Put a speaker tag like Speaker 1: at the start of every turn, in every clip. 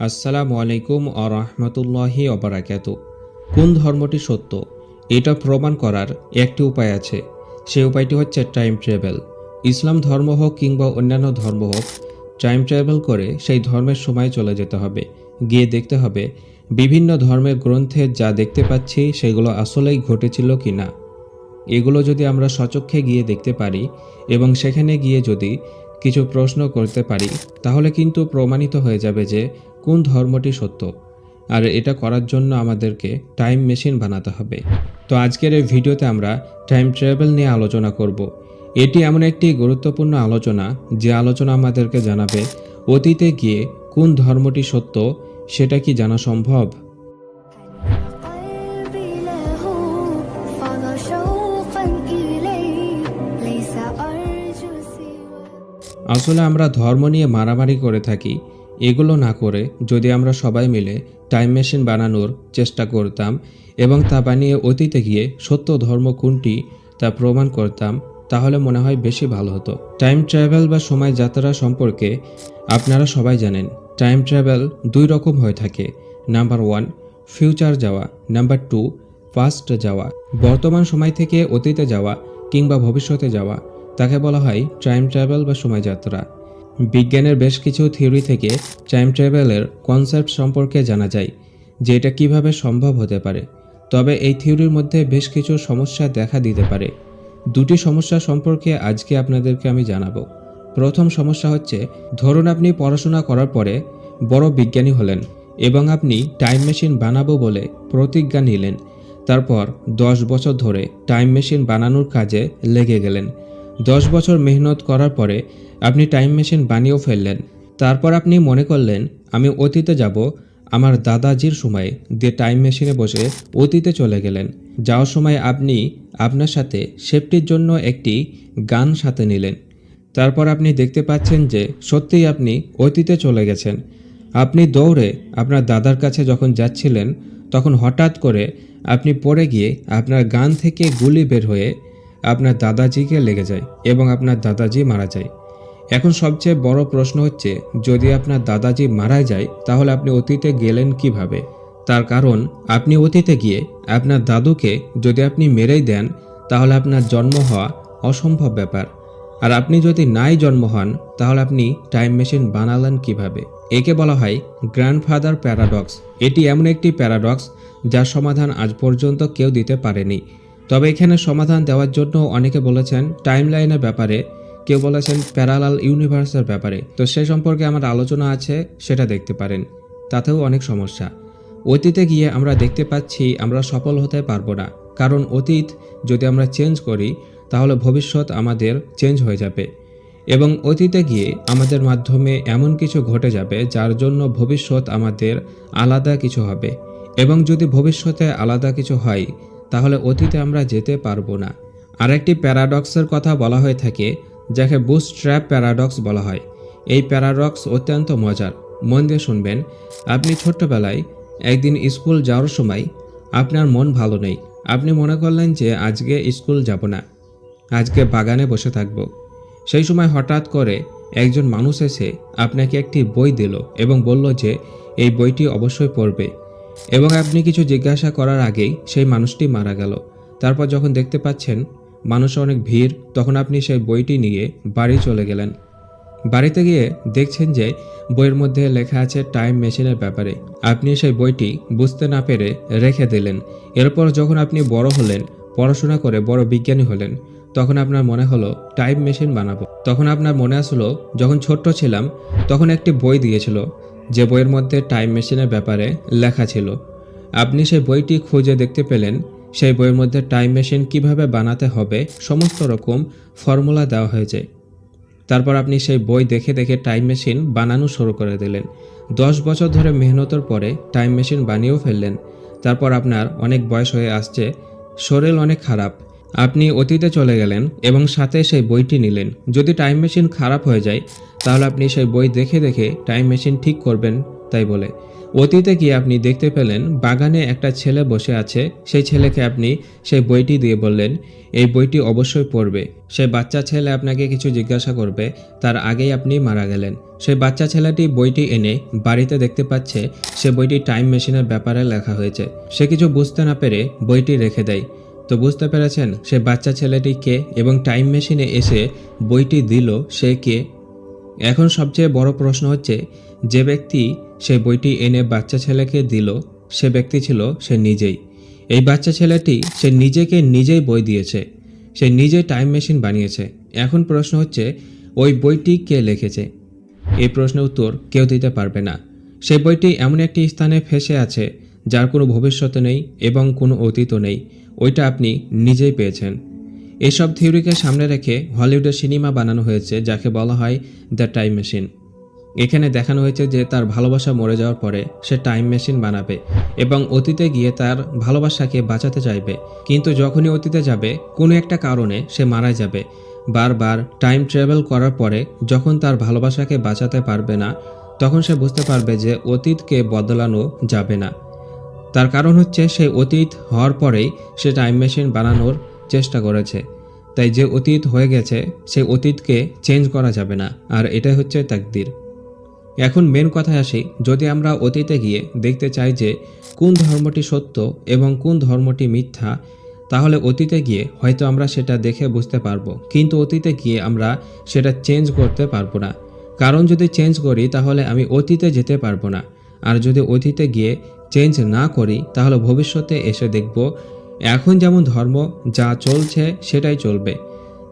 Speaker 1: আসসালামু আলাইকুম আ রহমতুল্লাহি অবরাকাত কোন ধর্মটি সত্য? এটা প্রমাণ করার একটি উপায় আছে। সেই উপায়টি হচ্ছে টাইম ট্রাভেল ইসলাম ধর্ম হোক কিংবা অন্যান্য ধর্ম হোক টাইম ট্রাভেল করে সেই ধর্মের সময় চলে যেতে হবে। গিয়ে দেখতে হবে বিভিন্ন ধর্মের গ্রন্থে যা দেখতে পাচ্ছি সেগুলো আসলেই ঘটেছিল কি না এগুলো যদি আমরা সচক্ষে গিয়ে দেখতে পারি এবং সেখানে গিয়ে যদি কিছু প্রশ্ন করতে পারি, তাহলে কিন্তু প্রমাণিত হয়ে যাবে যে কোন ধর্মটি সত্য? আর এটা করার জন্য আমাদেরকে টাইম মেশিন বানাতে হবে। তো আজকের এই ভিডিওতে আমরা টাইম ট্রাভেল নিয়ে আলোচনা করব। এটি এমন একটি গুরুত্বপূর্ণ আলোচনা, যে আলোচনা আমাদেরকে জানাবে অতীতে গিয়ে কোন ধর্মটি সত্য, সেটা কি জানা সম্ভব? আসলে আমরা ধর্ম নিয়ে মারামারি করে থাকি। এগুলো না করে যদি আমরা সবাই মিলে টাইম মেশিন বানানোর চেষ্টা করতাম এবং তা বানিয়ে অতীতে গিয়ে সত্য ধর্ম কোনটি তা প্রমাণ করতাম, তাহলে মনে হয় বেশি ভালো হতো। টাইম ট্রাভেল বা সময় যাত্রা সম্পর্কে আপনারা সবাই জানেন টাইম ট্রাভেল দুই রকম হয়ে থাকে। নাম্বার ওয়ান ফিউচার যাওয়া। নাম্বার টু পাস্ট যাওয়া। বর্তমান সময় থেকে অতীতে যাওয়া কিংবা ভবিষ্যতে যাওয়া, তাকে বলা হয় টাইম ট্রাভেল বা সময়যাত্রা বিজ্ঞানের বেশ কিছু থিওরি থেকে টাইম ট্রাভেলের কনসেপ্ট সম্পর্কে জানা যায় যে এটা কীভাবে সম্ভব হতে পারে। তবে এই থিওরির মধ্যে বেশ কিছু সমস্যা দেখা দিতে পারে। দুটি সমস্যা সম্পর্কে আজকে আপনাদেরকে আমি জানাব। প্রথম সমস্যা হচ্ছে, ধরুন আপনি পড়াশোনা করার পরে বড় বিজ্ঞানী হলেন এবং আপনি টাইম মেশিন বানাবো বলে প্রতিজ্ঞা নিলেন। তারপর দশ বছর ধরে টাইম মেশিন বানানোর কাজে লেগে গেলেন। দশ বছর মেহনত করার পরে আপনি টাইম মেশিন বানিয়েও ফেললেন। তারপর আপনি মনে করলেন, আমি অতীতে যাব, আমার দাদাজির সময়ে দিয়ে টাইম মেশিনে বসে অতীতে চলে গেলেন। যাওয়ার সময় আপনি আপনার সাথে সেফটির জন্য একটি গান সাথে নিলেন। তারপর আপনি দেখতে পাচ্ছেন যে সত্যিই আপনি অতীতে চলে গেছেন। আপনি দৌড়ে আপনার দাদার কাছে যখন যাচ্ছিলেন, তখন হঠাৎ করে আপনি পড়ে গিয়ে আপনার গান থেকে গুলি বের হয়ে আপনার দাদাজিকে লেগে যায় এবং আপনার দাদাজি মারা যায়। এখন সবচেয়ে বড় প্রশ্ন হচ্ছে, যদি আপনার দাদাজি মারা যায়, তাহলে আপনি অতীতে গেলেন কীভাবে? তার কারণ, আপনি অতীতে গিয়ে আপনার দাদুকে যদি আপনি মেরেই দেন, তাহলে আপনার জন্ম হওয়া অসম্ভব ব্যাপার। আর আপনি যদি নাই জন্ম হন, তাহলে আপনি টাইম মেশিন বানালেন কীভাবে? একে বলা হয় গ্র্যান্ডফাদার প্যারাডক্স এটি এমন একটি প্যারাডক্স যার সমাধান আজ পর্যন্ত কেউ দিতে পারেনি। তবে এখানে সমাধান দেওয়ার জন্য অনেকে বলেছেন টাইম লাইনের ব্যাপারে, কেউ বলেছেন প্যারালাল ইউনিভার্সের ব্যাপারে। তো সে সম্পর্কে আমার আলোচনা আছে, সেটা দেখতে পারেন। তাতেও অনেক সমস্যা। অতীতে গিয়ে আমরা দেখতে পাচ্ছি আমরা সফল হতে পারব না। কারণ অতীত যদি আমরা চেঞ্জ করি, তাহলে ভবিষ্যৎ আমাদের চেঞ্জ হয়ে যাবে। এবং অতীতে গিয়ে আমাদের মাধ্যমে এমন কিছু ঘটে যাবে, যার জন্য ভবিষ্যৎ আমাদের আলাদা কিছু হবে। এবং যদি ভবিষ্যতে আলাদা কিছু হয় তাহলে অতীতে আমরা যেতে পারব না। আরেকটি প্যারাডক্সের কথা বলা হয়ে থাকে, যাকে বুস ট্র্যাপ প্যারাডক্স বলা হয়। এই প্যারাডক্স অত্যন্ত মজার। মন দিয়ে শুনবেন, আপনি ছোট্টবেলায় একদিন স্কুল যাওয়ার সময় আপনার মন ভালো নেই। আপনি মনে করলেন যে আজকে স্কুল যাব না, আজকে বাগানে বসে থাকব। সেই সময় হঠাৎ করে একজন মানুষ এসে আপনাকে একটি বই দিল এবং বলল যে এই বইটি অবশ্যই পড়বে। এবং আপনি কিছু জিজ্ঞাসা করার আগেই সেই মানুষটি মারা গেল। তারপর যখন দেখতে পাচ্ছেন মানুষ অনেক ভিড়, তখন আপনি সেই বইটি নিয়ে বাড়ি চলে গেলেন। বাড়িতে গিয়ে দেখছেন যে বইয়ের মধ্যে লেখা আছে টাইম মেশিনের ব্যাপারে। আপনি সেই বইটি বুঝতে না পেরে রেখে দিলেন। এরপর যখন আপনি বড় হলেন, পড়াশোনা করে বড় বিজ্ঞানী হলেন, তখন আপনার মনে হলো, টাইম মেশিন বানাবো। তখন আপনার মনে আসলো, যখন ছোট্ট ছিলাম, তখন একটি বই দিয়েছিল। যে বইয়ের মধ্যে টাইম মেশিনের ব্যাপারে লেখা ছিল। আপনি সেই বইটি খুঁজে দেখতে পেলেন। সেই বইয়ের মধ্যে টাইম মেশিন কীভাবে বানাতে হবে, সমস্ত রকম ফর্মুলা দেওয়া হয়েছে। তারপর আপনি সেই বই দেখে দেখে টাইম মেশিন বানানো শুরু করে দিলেন। দশ বছর ধরে মেহনতের পরে টাইম মেশিন বানিয়েও ফেললেন। তারপর আপনার অনেক বয়স হয়ে আসছে, শরীর অনেক খারাপ। আপনি অতীতে চলে গেলেন এবং সাথে সেই বইটি নিলেন। যদি টাইম মেশিন খারাপ হয়ে যায়, তাহলে আপনি সেই বই দেখে দেখে টাইম মেশিন ঠিক করবেন, তাই বলে। অতীতে গিয়ে আপনি দেখতে পেলেন, বাগানে একটা ছেলে বসে আছে। সেই ছেলেকে আপনি সেই বইটি দিয়ে বললেন, এই বইটি অবশ্যই পড়বে। সেই বাচ্চা ছেলে আপনাকে কিছু জিজ্ঞাসা করবে। তার আগেই আপনি মারা গেলেন। সেই বাচ্চা ছেলেটি বইটি এনে বাড়িতে দেখতে পাচ্ছে, সে বইটি টাইম মেশিনের ব্যাপারে লেখা হয়েছে। সে কিছু বুঝতে না পেরে বইটি রেখে দেয়। তো বুঝতে পেরেছেন, সে বাচ্চা ছেলেটি কে এবং টাইম মেশিনে এসে বইটি দিল সে কে? এখন সবচেয়ে বড় প্রশ্ন হচ্ছে, যে ব্যক্তি সে বইটি এনে বাচ্চা ছেলেকে দিল, সে ব্যক্তি ছিল সে নিজেই। এই বাচ্চা ছেলেটি সে নিজেকে নিজেই বই দিয়েছে, সে নিজে টাইম মেশিন বানিয়েছে। এখন প্রশ্ন হচ্ছে, ওই বইটি কে লিখেছে? এই প্রশ্নের উত্তর কেউ দিতে পারবে না। সেই বইটি এমন একটি স্থানে ফেসে আছে, যার কোনো ভবিষ্যৎ নেই এবং কোনো অতীতও নেই। ওইটা আপনি নিজেই পেয়েছেন। এসব থিওরিকে সামনে রেখে হলিউডের সিনেমা বানানো হয়েছে, যাকে বলা হয় দ্য টাইম মেশিন। এখানে দেখানো হয়েছে যে তার ভালোবাসা মরে যাওয়ার পরে সে টাইম মেশিন বানাবে এবং অতীতে গিয়ে তার ভালোবাসাকে বাঁচাতে চাইবে। কিন্তু যখনই অতীতে যাবে, কোনো একটা কারণে সে মারা যাবে। বারবার টাইম ট্রাভেল করার পরে যখন তার ভালোবাসাকে বাঁচাতে পারবে না, তখন সে বুঝতে পারবে যে অতীতকে বদলানো যাবে না। তার কারণ হচ্ছে সেই অতীত হওয়ার পরেই সে টাইম মেশিন বানানোর চেষ্টা করেছে। তাই যে অতীত হয়ে গেছে সেই অতীতকে চেঞ্জ করা যাবে না, আর এটাই হচ্ছে তাকদির। এখন মেন কথায় আসি, যদি আমরা অতীতে গিয়ে দেখতে চাই যে কোন ধর্মটি সত্য এবং কোন ধর্মটি মিথ্যা, তাহলে অতীতে গিয়ে হয়তো আমরা সেটা দেখে বুঝতে পারব। কিন্তু অতীতে গিয়ে আমরা সেটা চেঞ্জ করতে পারব না। কারণ যদি চেঞ্জ করি, তাহলে আমি অতীতে যেতে পারব না। আর যদি অতীতে গিয়ে চেঞ্জ না করি, তাহলে ভবিষ্যতে এসে দেখব এখন যেমন ধর্ম যা চলছে সেটাই চলবে।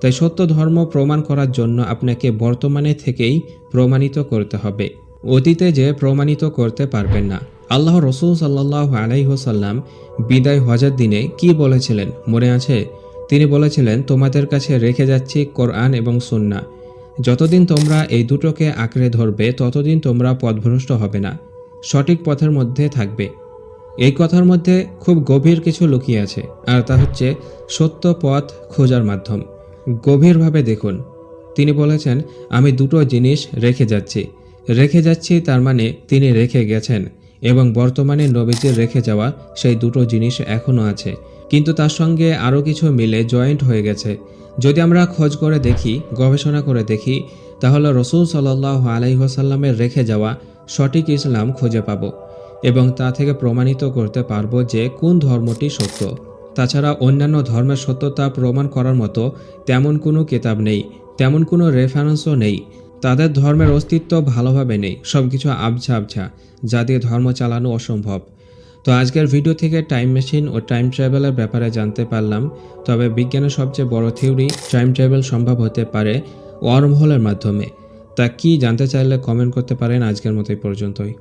Speaker 1: তাই সত্য ধর্ম প্রমাণ করার জন্য আপনাকে বর্তমানে থেকেই প্রমাণিত করতে হবে। অতীতে যে প্রমাণিত করতে পারবেন না। আল্লাহ রসুল সাল্লাহ আলাইহসাল্লাম বিদায় হজের দিনে কি বলেছিলেন? মনে আছে? তিনি বলেছিলেন, তোমাদের কাছে রেখে যাচ্ছি কোরআন এবং সুন্না যতদিন তোমরা এই দুটোকে আঁকড়ে ধরবে, ততদিন তোমরা পথভ্রষ্ট হবে না। সঠিক পথের মধ্যে থাকবে। এই কথার মধ্যে খুব গভীর কিছু লুকিয়ে আছে, আর তা হচ্ছে সত্য পথ খোঁজার মাধ্যম। গভীরভাবে দেখুন। তিনি বলেছেন, আমি দুটো জিনিস রেখে যাচ্ছি। রেখে যাচ্ছি তার মানে তিনি রেখে গেছেন, এবং বর্তমানে নবীজির রেখে যাওয়া সেই দুটো জিনিস এখনও আছে। কিন্তু তার সঙ্গে আরও কিছু মিলে জয়েন্ট হয়ে গেছে। যদি আমরা খোঁজ করে দেখি, গবেষণা করে দেখি, তাহলে রসুল সাল্লাহ আলাইসাল্লামের রেখে যাওয়া সঠিক ইসলাম খুঁজে পাবো এবং তা থেকে প্রমাণিত করতে পারব যে কোন ধর্মটি সত্য। তাছাড়া অন্যান্য ধর্মের সত্যতা প্রমাণ করার মতো তেমন কোনো কিতাব নেই, তেমন কোনো রেফারেন্সও নেই। তাদের ধর্মের অস্তিত্ব ভালোভাবে নেই সব কিছু আবছা আবছা, যা দিয়ে ধর্ম চালানো অসম্ভব। তো আজকের ভিডিও থেকে টাইম মেশিন ও টাইম ট্রাভেলের ব্যাপারে জানতে পারলাম, তবে বিজ্ঞানের সবচেয়ে বড় থিওরি টাইম ট্রাভেল সম্ভব হতে পারে ওয়ার্মহোলের মাধ্যমে। তা কি জানতে চাইলে কমেন্ট করতে পারেন। আজকের মতো এই পর্যন্তই।